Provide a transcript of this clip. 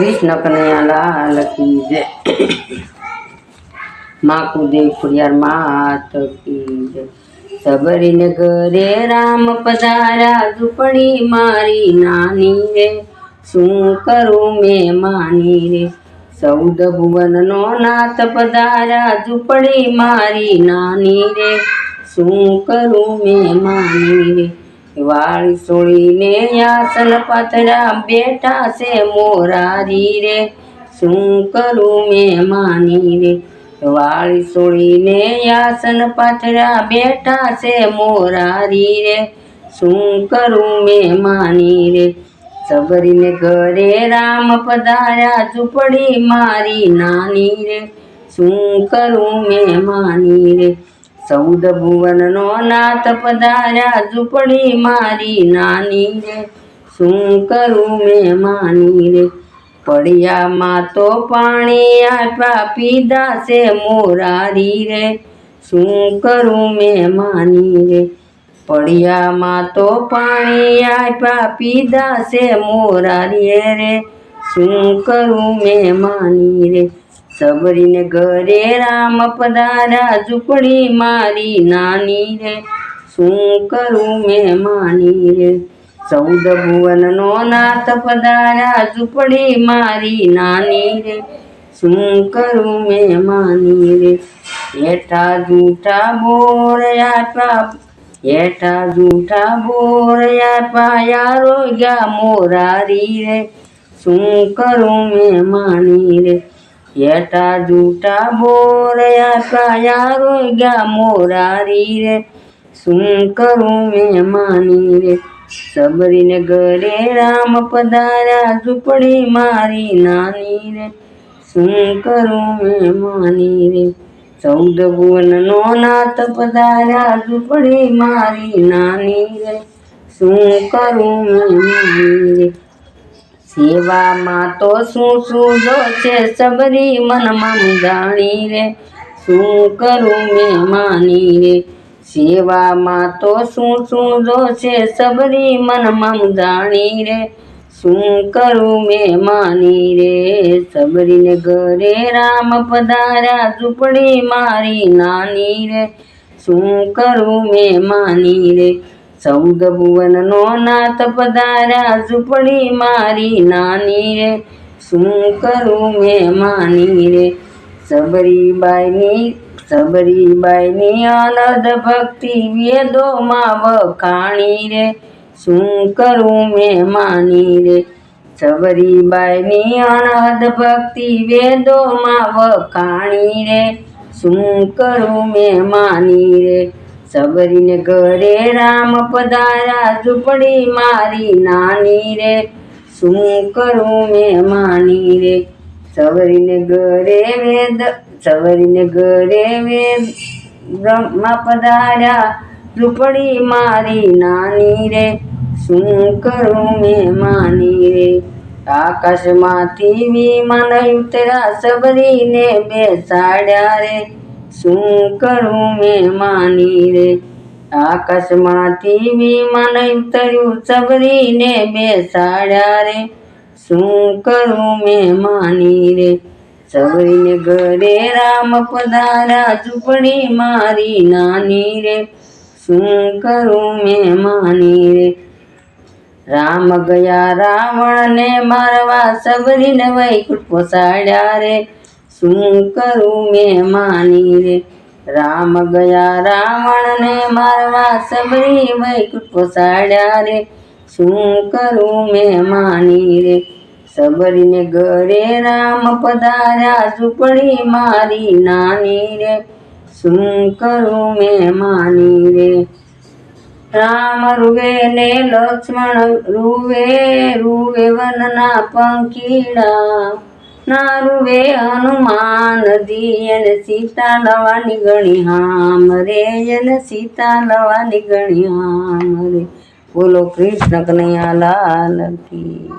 કૃષ્ણ કનૈયાલાલ કી જય. માં કુદેવ ખુડિયાર માત કી જય. સબરીને ઘરે રામ પધાર્યા, ઝૂંપડી મારી નાની રે. શું કરું મેં માની રે? ચૌદ ભુવનનો નાથ પધાર્યા, ઝૂંપડી મારી નાની રે. શું કરું મેં માની રે? વાળી સોળીને આસન પાથરા બેઠા છે મોરારી રે. શું કરું મેં માની રે? વાળી સોળીને આસન પાથરા બેઠા છે મોરારી રે. શું કરું મેં માની રે? સબરીને ઘરે રામ પધાર્યા, ઝૂંપડી મારી નાની રે. શું કરું મેં માની રે? ચૌદ ભુવનનો નાથ પધાર્યા, ઝૂંપડી મારી નાની રે. શું કરું મેં માની રે? પડિયામાં તો પાણી આપ્યા, પીધા છે મોરારી રે. શું કરું મેં માની રે? પડિયામાં તો પાણી આપ્યા, પીધા છે મોરારી રે. શું કરું મેં માની રે? સબરીને ઘરે રામ પધાર્યા. ઝૂંપડી મારી નાની રે, શું કરું મેં માની રે? ચૌદ ભુવનનો નાથ પધાર્યા. ઝૂંપડી મારી નાની રે, શું કરું મેં માની રે? હેઠા જૂઠા બોરયા પા, હેઠા જૂઠા બોરયા આપ્યા યારો ગયા મોરારી રે. શું કરું મેં માની રે? જૂઠા બોર આપ્યા યારો ગયા મોરારી રે શું કરું મેં માની રે? સબરીને ઘરે રામ પધાર્યા, ઝૂંપડી મારી નાની રે. શું કરું મેં માની રે? ચૌદ ભુવનનો નાથ પધાર્યા, ઝૂંપડી મારી નાની રે. શું કરું મેં માની રે? સેવામાં તો શું શું જો છે સબરી મનમાં જાણી રે. શું કરું મેં માની રે. સેવામાં તો શું શું જો છે સબરી મનમાં જાણી રે. શું કરું મેં માની રે. સબરીને ઘરે રામ પધાર્યા, ઝૂંપડી મારી નાની રે. શું કરું મેં માની રે. ચૌદ ભુવનનો નાથ પધાર્યા ઝૂંપડી મારી નાની રે. શું કરું મેં માની રે? સબરીબાઈની સબરીબાઈની અનદ ભક્તિ વેદોમાં વખાણી રે. શું કરું મેં માની રે? સબરીબાઈની અનહદ ભક્તિ વેદોમાં વખાણી રે. શું કરું મેં માની રે? સબરીને ઘરે રામ પધાર્યા, ઝૂંપડી મારી નાની રે, શું કરું મેં માની રે? સબરીને ઘરે વેદ સબરીને ઘરે વેદ, બ્રહ્મા પધાર્યા, ઝૂંપડી મારી નાની રે, શું કરું મેં માની રે? આકાશમાંથી વિમાન ઉતર્યા સબરીને બેસાડ્યા રે શું કરું મેં માની રે? આકાશમાંથી વિમાન ઉતર્યું, સબરીને બેસાડ્યા રે. શું કરું મેં માની રે? સબરીને ઘરે રામ પધાર્યા, ઝૂંપડી મારી નાની રે. શું કરું મેં માની રે? રામ ગયા રાવણને મારવા, સબરીને વૈકુંઠ પોસાડ્યા રે. શું કરું મેં માની રે? રામ ગયા રાવણને મારવા સબરી વૈકુંઠ પોસાડ્યા રે. શું કરું મેં માની રે? સબરીને ઘરે રામ પધાર્યા, ઝૂંપડી મારી નાની રે. શું કરું મેં માની રે? રામ રૂવે ને લક્ષ્મણ રૂવે રૂવે વનના પંખીડા. ના રૂવે હનુમાન દિયન સીતા લવાની ગણી હામ રે યન સીતા લવાની ગણી હામ રે બોલો કૃષ્ણ કનૈયા લાલ કી.